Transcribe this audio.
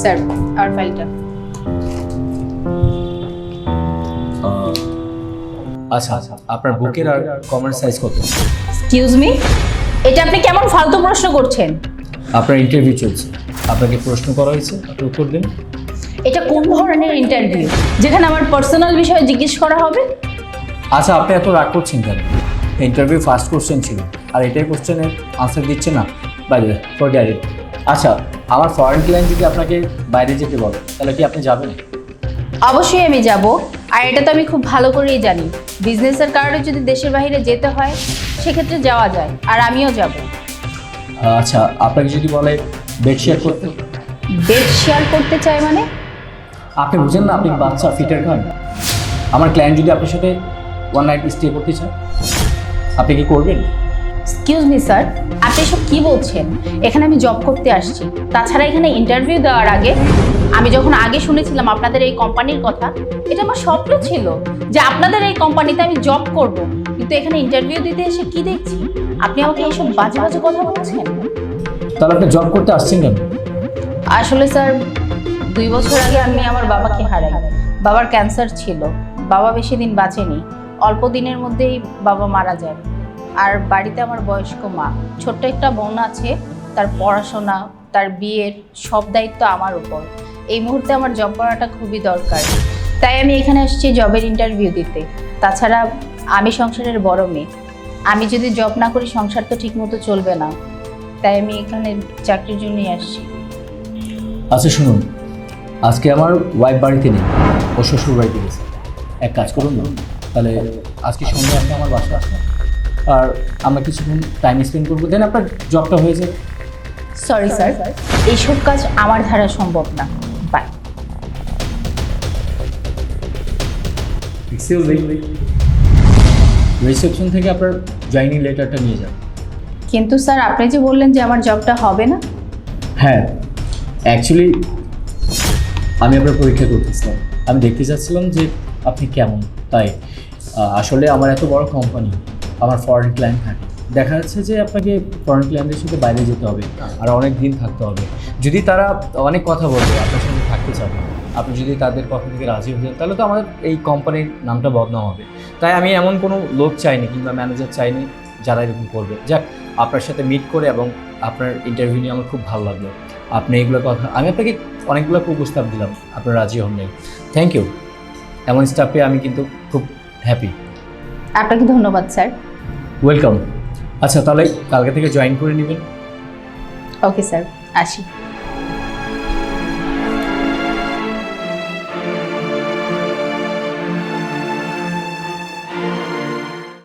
Sir আর ফাইলটা। আচ্ছা আচ্ছা আপনার বুকের আর কমার সাইজ কত? এক্সকিউজ মি এটা আপনি কেমন ফালতু প্রশ্ন করছেন? আপনার ইন্টারভিউ চলছে। আপনাকে প্রশ্ন করা হয়েছে আপনি উত্তর দিন। এটা কোন ধরনের ইন্টারভিউ যেখানে আমার পার্সোনাল বিষয়ে জিজ্ঞেস করা হবে? আচ্ছা আপনি এত রাগ করছেন কেন? ইন্টারভিউ ফার্স্ট কোশ্চেন ছিল। আর এটাই কোশ্চেনের আনসার দিচ্ছে না বাইরে ফর ডাইরেক্ট আচ্ছা আমার ফরেন ক্লায়েন্ট যদি আপনাকে বাইরে যেতে বলে তাহলে কি আপনি যাবেন? অবশ্যই আমি যাব। আর এটা তো আমি খুব ভালো করেই জানি। বিজনেসের কারণে যদি দেশের বাইরে যেতে হয় সেক্ষেত্রে যাওয়া যায় আর আমিও যাব। আচ্ছা আপনাকে যদি বলে বেড শেয়ার করতে? বেড শেয়ার করতে চাই মানে? আপনি বুঝেন না আপনি বাচ্চা ফিটার খান। আমার ক্লায়েন্ট যদি আপনার সাথে ওয়ান নাইট স্টে করতে চায় আপনি কি করবেন? এক্সকিউজ মি স্যার আপনি এসব কি বলছেন? এখানে আমি জব করতে আসছি। তাছাড়া এখানে ইন্টারভিউ দেওয়ার আগে আমি যখন আগে শুনেছিলাম আপনাদের এই কোম্পানির কথা এটা আমার স্বপ্ন ছিল যে আপনাদের এই কোম্পানিতে আমি জব করব। কিন্তু এখানে ইন্টারভিউ দিতে এসে কি দেখছি? আপনি আমাকে এইসব বাজে বাজে কথা বলছেন? তাহলে আপনি জব করতে আসছেন কেন? আসলে স্যার দুই বছর আগে আমি আমার বাবাকে হারাই। বাবার ক্যান্সার ছিল। বাবা বেশি দিন বাঁচেনি। অল্প দিনের মধ্যেই বাবা মারা যায়। আর বাড়িতে আমার বয়স্ক মা। ছোট্ট একটা বোন আছে, তার পড়াশোনা, তার বিয়ের সব দায়িত্ব আমার উপর। এই মুহূর্তে আমার জব করাটা খুবই দরকার। তাই আমি এখানে আসছি জবের ইন্টারভিউ দিতে। তাছাড়া আমি সংসারের বড় মেয়ে। আমি যদি জব না করি, সংসার তো ঠিকমতো চলবে না। তাই আমি এখানে চাকরির জন্যই আসছি। আচ্ছা শুনুন। আজকে আমার ওয়াইফ বাড়িতে নেই। ও শ্বশুর বাড়িতে গেছে। এক কাজ করুন না। তাহলে আজকে সন্ধ্যা আপনি আমার বাসায় আসবেন আর আমরা কিছুক্ষণ টাইম স্পেন্ড করব। দেন আপনার জবটা হয়ে যাবে। সরি স্যার এইসব কাজ আমার দ্বারা সম্ভব না। বাই রিসেপশন থেকে আপনার জয়নিং লেটারটা নিয়ে যান। কিন্তু স্যার আপনি যে বললেন যে আমার জবটা হবে না? হ্যাঁ। অ্যাকচুয়ালি আমি আপনার পরীক্ষা করতেছিলাম। আমি দেখতে চাচ্ছিলাম যে আপনি কেমন। তাই আসলে আমার এত বড় কোম্পানি আমার ফরেন ক্লায়েন্ট থাকে। দেখা যাচ্ছে যে আপনাকে ফরেন ক্লায়েন্টের সাথে বাইরে যেতে হবে আর অনেক দিন থাকতে হবে। যদি তারা অনেক কথা বলবে, আপনার সঙ্গে থাকতে চাবে আপনি যদি তাদের কথা থেকে রাজি হয়ে যান, তাহলে তো আমাদের এই কোম্পানির নামটা বদনাম হবে। তাই আমি এমন কোনো লোক চাইনি কিংবা ম্যানেজার চাইনি যারা এরকম করবে। যাক, আপনার সাথে মিট করে এবং আপনার ইন্টারভিউ নিয়ে আমার খুব ভালো লাগল। আপনি এগুলো কথা, আমি আপনাকে অনেকগুলো প্রস্তাব দিলাম। আপনার রাজি হন নাই। থ্যাংক ইউ এমন স্টাফ আমি কিন্তু খুব হ্যাপি আপনাকে ধন্যবাদ, স্যার। ওয়েলকাম আচ্ছা তাহলে কালকে থেকে জয়েন করে নেবেন। ওকে স্যার আসি।